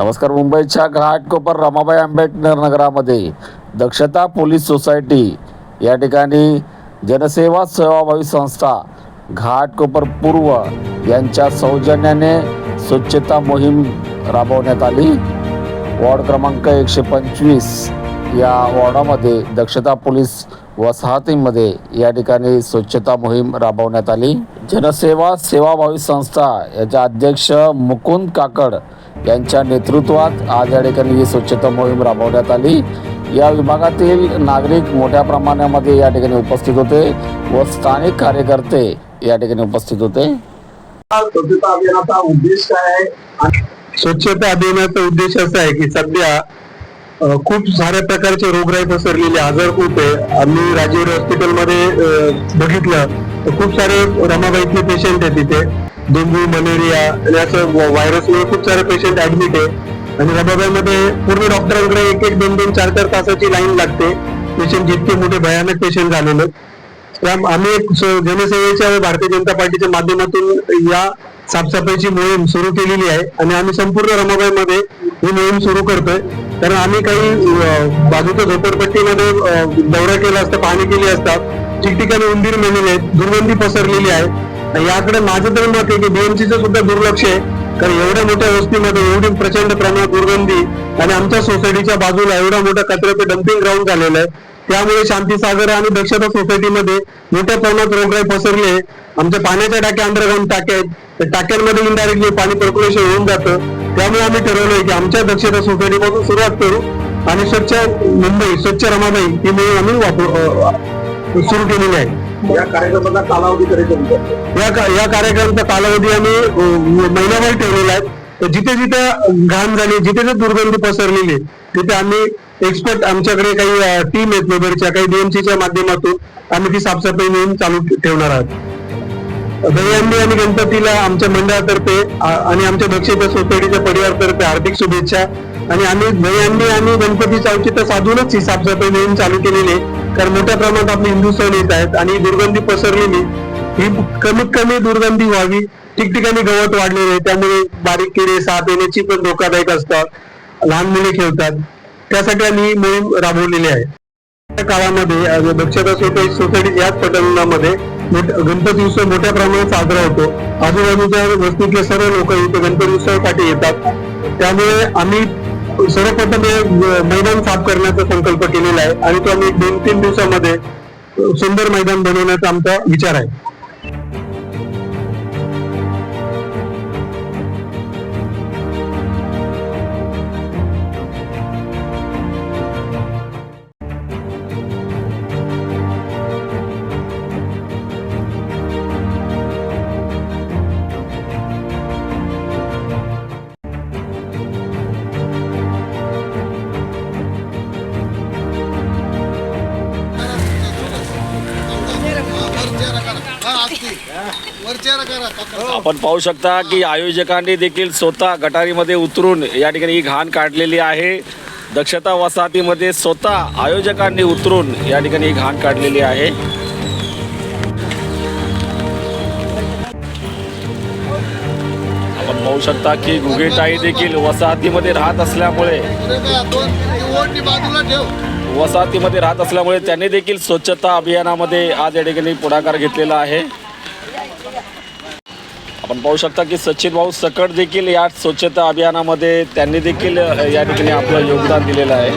नमस्कार मुंबईच्या घाटकोपर रमाबाई आंबेडकर नगरामध्ये दक्षता पोलीस सोसायटी या ठिकाणी जनसेवा सेवाभावी संस्था घाटकोपर पूर्व यांच्या सौजन्याने स्वच्छता मोहीम राबवण्यात आली. वॉर्ड क्रमांक एकशे पंचवीस या वॉर्डामध्ये दक्षता पोलीस वसाहतीमध्ये या ठिकाणी स्वच्छता मोहीम राबवण्यात आली. जनसेवा सेवाभावी संस्था याच्या अध्यक्ष मुकुंद काकड यांच्या नेतृत्वात आज या ठिकाणी ही स्वच्छता मोहीम राबवण्यात आली. या विभागातील नागरिक मोठ्या प्रमाणामध्ये या ठिकाणी उपस्थित होते व स्थानिक कार्यकर्ते या ठिकाणी उपस्थित होते. स्वच्छता अभियानाचा उद्देश काय आहे? स्वच्छता अभियानाचा उद्देश असा आहे की सध्या खूप साऱ्या प्रकारचे रोगराई पसरलेले आजार खूप आहे. आम्ही राजेवाडी हॉस्पिटलमध्ये बघितलं तर खूप सारे रमाबाईतले पेशंट आहेत तिथे. डेंग्यू मलेरिया आणि असं व्हायरसमुळे खूप सारे पेशंट ऍडमिट आहे. आणि रबाबाईमध्ये पूर्ण डॉक्टरांकडे एक एक दोन दोन चार चार तासाची लाईन लागते. पेशंट जितके मोठे भयानक पेशंट झालेले आम्ही एक जनसेवेच्या भारतीय जनता पार्टीच्या माध्यमातून या साफसफाईची मोहीम सुरू केलेली आहे. आणि आम्ही संपूर्ण रमाबाईमध्ये ही मोहीम सुरू करतोय. कारण आम्ही काही बाजूच्या झोपडपट्टीमध्ये दौरा केला असता पाहणी केली असता ठिकठिकाणी उंदीर मेलेले आहेत दुर्गंधी पसरलेली आहे. याकडे माझं तर मत आहे की बीएमसीचं सुद्धा दुर्लक्ष आहे. कारण एवढ्या मोठ्या वस्तीमध्ये एवढी प्रचंड प्रमाणात दुर्गंधी आणि आमच्या सोसायटीच्या बाजूला एवढा मोठा कचऱ्याचं डम्पिंग ग्राउंड झालेलं आहे. त्यामुळे शांतीसागर आणि दक्षता सोसायटीमध्ये मोठ्या प्रमाणात रोगराई पसरली आहे. आमच्या पाण्याच्या टाक्या अंडरग्राऊंड टाक्या आहेत. त्या टाक्यांमध्ये इनडायरेक्टली पाणी पर्क्युलेशन होऊन जातं. त्यामुळे आम्ही ठरवलंय की आमच्या दक्षता सोसायटीपासून सुरुवात करू आणि स्वच्छ मुंबई स्वच्छ रमाबाई ही मोहीम आम्ही वापरू सुरू केलेली आहे. या कार्यक्रमाचा कालावधी या या कार्यक्रमाचा कालावधी आम्ही महिनाभर ठेवलेला आहे. तर जिथे जिथे घाण झाली जिथे जिथे दुर्गंधी पसरलेली तिथे आम्ही एक्सपर्ट आमच्याकडे काही टीम आहेत लेबरच्या काही डीएमसीच्या माध्यमातून आम्ही ती साफसफाई नेहमी चालू ठेवणार आहोत. दहीहंडी आणि गणपतीला आमच्या मंडळातर्फे आणि आमच्या दक्षता सोसायटीच्या परिवारातर्फे हार्दिक शुभेच्छा. आणि आम्ही दहीहंडी आणि गणपतीचं औचित्य साधूनच ही साफसफाई नेहमी चालू केलेली आहे. कारण मोठ्या प्रमाणात आपले हिंदू सण येत आहेत आणि दुर्गंधी पसरलेली ही कमीत कमी दुर्गंधी व्हावी. ठिकठिकाणी गवत वाढलेले आहे त्यामुळे बारीक किडे साप येण्याची पण धोकादायक असतात. लहान मुले खेळतात. त्यासाठी आम्ही मोहीम राबवलेली आहे. त्या काळामध्ये दक्षता सोसायटी सोसायटी याच पटनामध्ये गणपती उत्सव मोठ्या प्रमाणात साजरा होतो आजूबाजूच्या वस्तीतले सर्व लोक इथे गणपती उत्सवासाठी येतात. त्यामुळे आम्ही सर्वप्रथम हे मैदान साफ करण्याचा संकल्प केलेला आहे आणि तो आम्ही दोन तीन दिवसामध्ये सुंदर मैदान बनवण्याचा आमचा विचार आहे. आपण पाहू शकता की आयोजकांनी देखील स्वतः गटारीमध्ये उतरून या ठिकाणी ही घाण काढलेली आहे. दक्षता वसाहतीमध्ये स्वतः आयोजकांनी उतरून या ठिकाणी ही घाण काढलेली आहे. आपण पाहू शकता की गुगेटाई देखील वसाहतीमध्ये राहत असल्यामुळे वसाहतीमध्ये राहत असल्यामुळे त्यांनी देखील स्वच्छता अभियानामध्ये आज या ठिकाणी पुढाकार घेतलेला आहे. आपण पाहू शकता की सचिन भाऊ सकट देखील या स्वच्छता अभियानामध्ये त्यांनी देखील या ठिकाणी आपलं योगदान दिलेलं आहे.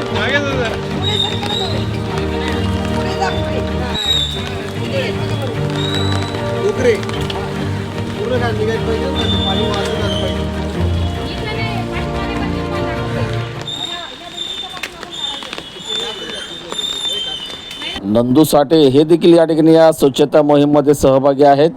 पूर्ण नंदू साठे हे देखील या ठिकाणी या स्वच्छता मोहीममध्ये सहभागी आहेत.